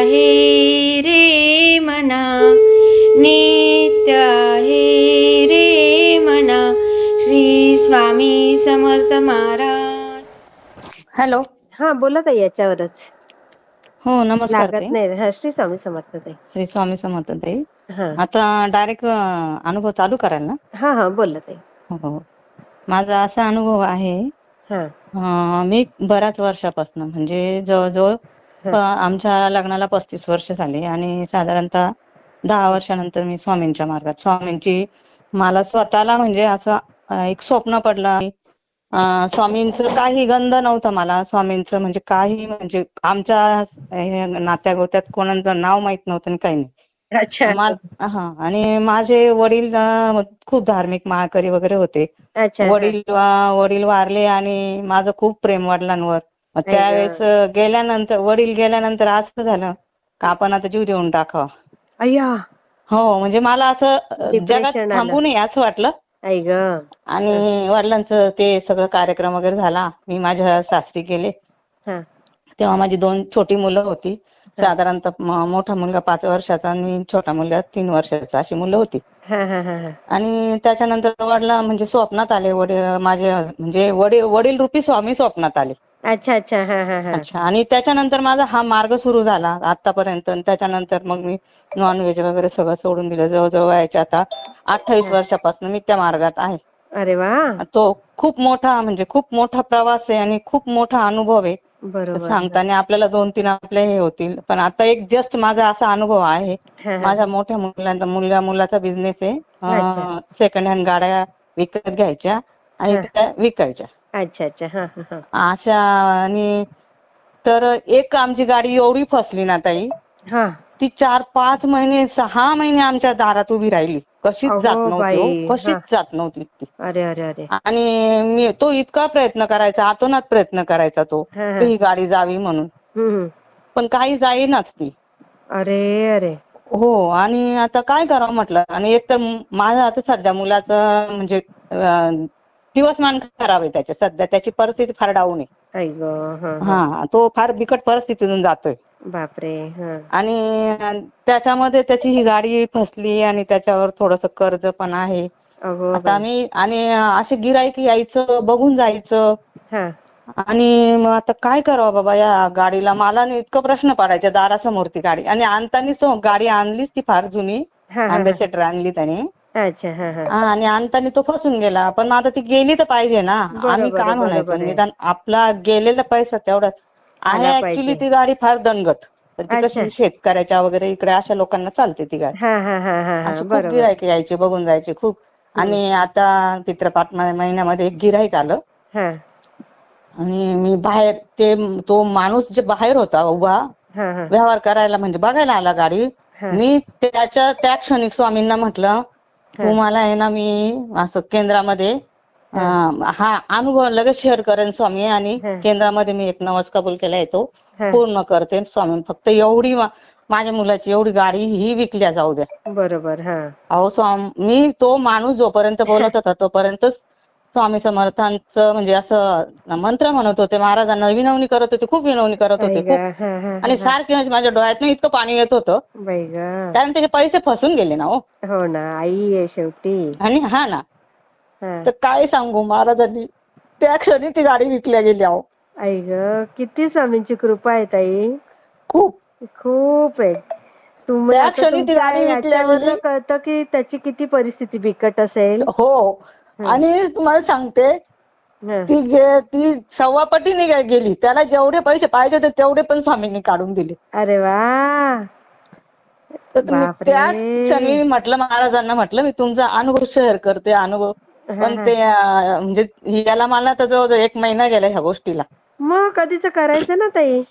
आहे रे मना. नित्य आहे रे मना. श्री स्वामी समर्थ महाराज. हॅलो. हा बोला ताई याच्यावरच. हो नमस्कार लागत ताई. नाही. हा श्री स्वामी समर्थ ताई. श्री स्वामी समर्थ ताई. हा. आता डायरेक्ट अनुभव चालू कराल ना? हा हा बोला ताई. हो हो. माझा असा अनुभव आहे हा. अं, मी बऱ्याच वर्षापासून म्हणजे जवळजवळ आमच्या लग्नाला पस्तीस वर्ष झाली आणि साधारणतः दहा वर्षानंतर मी स्वामींच्या मार्गात स्वामींची मला स्वतःला म्हणजे असं एक स्वप्न पडलं स्वामींचं काही गंध नव्हतं मला. स्वामींचं म्हणजे काही म्हणजे आमच्या हे नात्यागोत्यात कोणाचं नाव माहीत नव्हतं आणि काही नाही. हा आणि माझे वडील खूप धार्मिक माळकरी वगैरे होते. वडील वडील वारले आणि माझं खूप प्रेम वडिलांवर मग. त्यावेळेस गेल्यानंतर वडील गेल्यानंतर असं झालं का आपण आता जीव देऊन टाकावा. अय्या. हो म्हणजे मला असं Depression जगात आलं. थांबू नये असं वाटलं. आई ग. आणि वडिलांचं ते सगळं कार्यक्रम वगैरे झाला. मी माझ्या सासरी गेले. हा. तेव्हा माझी दोन छोटी मुलं होती. साधारणतः म- मोठा मुलगा पाच वर्षाचा आणि छोटा मुलगा तीन वर्षाचा अशी मुलं होती. हा हा हा हा. आणि त्याच्यानंतर वडला म्हणजे स्वप्नात आले. वडील माझे म्हणजे वडील वडील रूपी स्वामी स्वप्नात आले. अच्छा अच्छा. हा हा हा. अच्छा. आणि त्याच्यानंतर माझा हा मार्ग सुरू झाला आतापर्यंत. आणि त्याच्यानंतर मग मी नॉनव्हेज वगैरे सगळं सोडून दिलं. जवळजवळ व्हायच्या आता अठ्ठावीस वर्षापासून मी त्या मार्गात आहे. अरे वा. तो खूप मोठा म्हणजे खूप मोठा प्रवास आहे आणि खूप मोठा अनुभव आहे. बरोबर. सांगताना आपल्याला दोन तीन आपले हे होतील. पण आता एक जस्ट माझा असा अनुभव आहे. हा, हा. माझ्या मोठ्या मुलांचा मुलगा मुलाचा बिझनेस आहे. अच्छा. सेकंड हँड गाड्या विकत घ्यायच्या आणि हा. त्या विकायच्या. अच्छा अच्छा. हा हा हा. अशा आणि तर एक आमची गाडी एवढी फसली ना ताई. हा. ती चार पाच महिने सहा महिने आमच्या दारात उभी राहिली. कशीच जात नव्हती बाई, हो, कशीच. जात नव्हती ती. अरे अरे अरे. आणि मी तो इतका प्रयत्न करायचा आतोनात प्रयत्न करायचा तो हा, हा. की ही गाडी जावी म्हणून. हम्म, हम्म. पण काही जाईनाच ती. अरे अरे. हो आणि आता काय करावं म्हटलं? आणि एक तर माझं आता सध्या मुलाचं म्हणजे अं, दिवसमान खराब आहे त्याचे. सध्या त्याची परिस्थिती फार डाऊन आहे. आई ग हा, हा. हा तो फार बिकट परिस्थितीतून जातोय. बापरे हा. आणि त्याच्यामध्ये त्याची ही गाडी फसली आणि त्याच्यावर थोडस कर्ज पण आहे. अगो आता बाई. आम्ही आणि असे गिराईक यायचं बघून जायचं. हा. आणि मग आता काय करावं बाबा या गाडीला? मला ना इतकं प्रश्न पडायचे दारासमोर ती गाडी. आणि आणताना गाडी आणलीच ती फार जुनी. हा, हा हा. अँबेसेडर आणली त्याने. अच्छा हा हा. हा, आणि आणताना तो फसून गेला. पण मग आता ती गेली तर पाहिजे ना. बरोबर आम्ही आहे, काय बरोबर म्हणायचं? आहे. निदान आपला गेलेला पैसा तेवढाच. आहे ऍक्च्युली. ती गाडी फार दणगट तर ती अच्छा. कशी शेतकऱ्याच्या वगैरे इकडे अशा लोकांना चालते ती गाडी. हा हा हा हा हा. अशी खूप बरोबर. गिरायक यायचे बघून जायचे खूप. आणि आता पित्रपाट महिन्यामध्ये एक गिराईक आलं. हा. आणि मी बाहेर ते तो माणूस जे बाहेर होता उभा हा हा. व्यवहार करायला म्हणजे बघायला आला गाडी. हा. मी त्याच्या त्या क्षणी स्वामींना म्हटलं तुम्हाला आहे ना मी असं केंद्रामध्ये हा. अनुभव लगेच शेअर करेन स्वामी आणि. केंद्रामध्ये मी एक नवस कबूल केलाय तो. हा. पूर्ण करते स्वामी. फक्त एवढी माझ्या मुलाची एवढी गाडी ही विकल्या जाऊ द्या. बरोबर हा. अहो स्वामी मी तो माणूस जोपर्यंत बोलत होता तोपर्यंत स्वामी समर्थांचं म्हणजे असं मंत्र म्हणत होते. महाराजांना विनवणी करत होते खूप विनवणी करत होते खूप. आणि. सारखे म्हणजे माझ्या डोळ्यात इतकं पाणी येत होतं. कारण त्याचे पैसे फसून गेले ना हो. हो ना आई आहे शेवटी. आणि हा ना. तर काय सांगू महाराजांनी? त्या क्षणी ती गाडी विकल्या गेली अहो. आई ग किती स्वामींची कृपा आहे ताई. खूप. खूप आहे. तुम्ही त्या आता क्षणी ती तुमच्या गाडी विकल्या याच्यावरनं गेली. कळतं की त्याची किती परिस्थिती बिकट असेल. हो. आणि तुम्हाला सांगते. ती गे- ती सव्वा पटीने गे- गेली. त्याला जेवढे पैसे पाहिजे होते तेवढे पण स्वामींनी काढून दिले. अरे वा. तर मी बापरे. त्याच क्षणी म्हटलं महाराजांना म्हटलं मी तुमचा अनुभव शेअर करते अनुभव. पण ते अं, म्हणजे याला मला तर जवळजवळ एक महिना गेला ह्या गोष्टीला. मग कधीच करायचं ना ताई?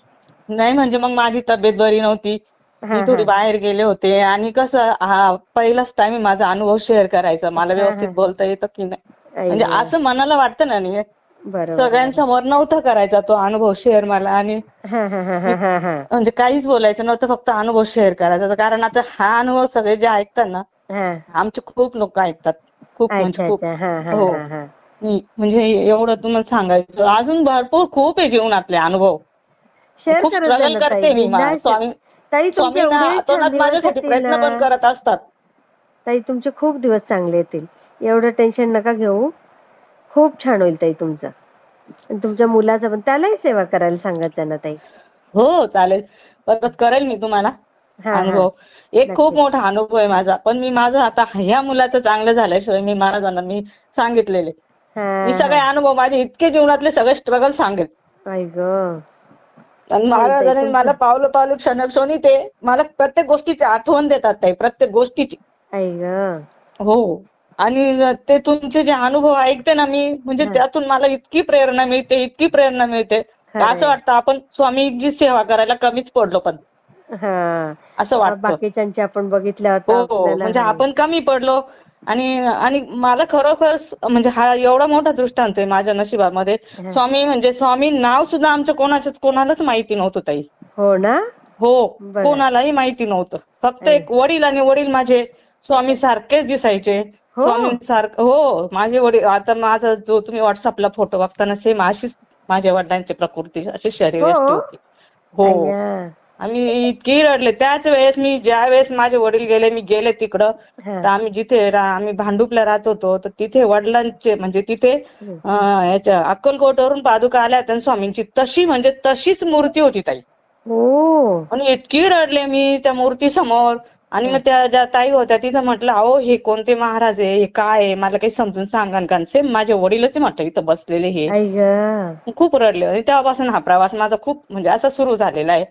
नाही म्हणजे मग माझी तब्येत बरी नव्हती. मी थोडी. बाहेर गेले होते आणि कसं हा पहिलाच टाइम माझा अनुभव शेअर करायचा. मला व्यवस्थित. बोलता येतं की नाही? म्हणजे. असं मनाला वाटतं ना नाही? सगळ्यांसमोर नव्हता करायचा तो अनुभव शेअर मला आणि म्हणजे काहीच बोलायचं नव्हतं फक्त अनुभव शेअर करायचा. कारण आता हा अनुभव सगळे जे ऐकतात ना आमचे खूप लोक ऐकतात. खूप म्हणजे खूप. हा. म्हणजे एवढं तुम्हाला सांगायचं. अजून भरपूर खूप आहे जीवनातले अनुभव. खूप स्ट्रगल करते मी. स्वामी ताई तुमचे स्वामी ना एवढे छान अतोनात दिवस माझ्यासाठी येतील प्रयत्न पण ना करत असतात. ताई तुमचे खूप दिवस चांगले येतील. एवढं टेन्शन नका घेऊ. खूप छान होईल ताई तुमचं. आणि तुमच्या मुलाचं पण त्यालाही सेवा करायला सांगत जा ना ताई? हो चालेल. परत करेल मी तुम्हाला हा हा. अनुभव. एक खूप. मोठा अनुभव आहे माझा. पण मी माझं आता ह्या मुलाचं चांगलं झाल्याशिवाय मी महाराजांना मी सांगितलेले. हा. मी सगळे अनुभव माझे इतके जीवनातले सगळे स्ट्रगल सांगेल. आई ग. आणि हो, महाराजांनी मला पावलं पावलं क्षणक्षणी ते मला प्रत्येक गोष्टीची आठवण देतात ताई प्रत्येक गोष्टीची. हो. आणि ते तुमचे जे अनुभव ऐकते ना मी म्हणजे. त्यातून मला इतकी प्रेरणा मिळते इतकी प्रेरणा मिळते. असं वाटतं आपण स्वामीची सेवा करायला कमीच पडलो पण. हा. असं वाटतं. बाकीच्यांचे आपण बघितलं हो म्हणजे. आपण कमी पडलो आणि आणि मला खरोखर म्हणजे हा एवढा मोठा दृष्टांत आहे माझ्या नशिबामध्ये. स्वामी म्हणजे स्वामी नाव सुद्धा आमच्या कोणाच्याच कोणालाच माहिती नव्हतं ताई हो ना हो. कोणालाही माहिती नव्हतं फक्त. एक वडील आणि वडील माझे स्वामी सारखेच दिसायचे हो? स्वामी सारखं हो माझे वडील आता माझा जो तुम्ही व्हॉट्सअपला फोटो बघताना सेम अशीच माझ्या वडिलांची प्रकृती अशी शरीर हो? होती हो. आम्ही इतकी रडले. त्याच वेळेस मी ज्या वेळेस माझे वडील गेले मी गेले तिकडं. तर आम्ही जिथे रा- आम्ही भांडुपला राहत होतो तर तिथे वडिलांचे म्हणजे तिथे. अं, याच्या अक्कलकोटवरून पादुका आल्या होत्या स्वामींची. तशी म्हणजे तशीच मूर्ती होती ताई. आणि इतकी रडले मी त्या मूर्ती समोर आणि मग त्या ज्या ताई होत्या तिथं म्हटलं अहो हे कोणते महाराज आहे? हे काय आहे? मला काही समजून सांगा का सेम माझे वडीलच आहे म्हटलं इथं बसलेले हे. आई ग. खूप रडले. आणि तेव्हापासून हा प्रवास माझा खूप म्हणजे असा सुरू झालेला आहे.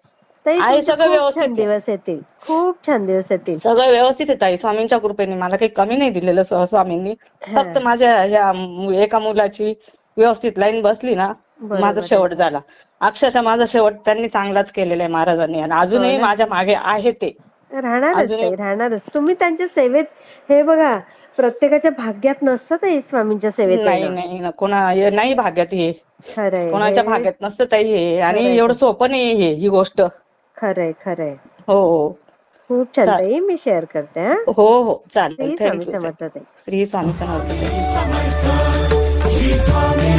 ताई सगळं व्यवस्थित छान आहे. दिवस येतील. खूप छान दिवस येतील. सगळं व्यवस्थित आहे ताई. स्वामींच्या कृपेने मला काही कमी नाही दिलेलं स्व- स्वामींनी. हा. फक्त माझ्या ह्या मु- एका मुलाची व्यवस्थित लाईन बसली ना बरोबर माझा आहे. शेवट झाला. अक्षरशः माझा शेवट त्यांनी चांगलाच केलेला आहे महाराजांनी. आणि अजूनही हो ना? माझ्या मागे आहे ते. राहणारच अजून ताई राहणारच. तुम्ही त्यांच्या सेवेत हे बघा प्रत्येकाच्या भाग्यात नसतं ताई स्वामींच्या सेवेत नाही येणं. नाही ना कोणा हे नाही भाग्यात हे. खरंय कोणाच्या हे भाग्यात नसतं ताई हे. आणि खरंय. एवढं सोपं नाही हे ही गोष्ट. खरंय खरंय. हो. हो खूप छान. ताई मी शेअर करते हा. हो हो. चालेल. श्री स्वामी थँक्यू समर्थ ताई. श्री स्वामी समर्थ श्री स्वामी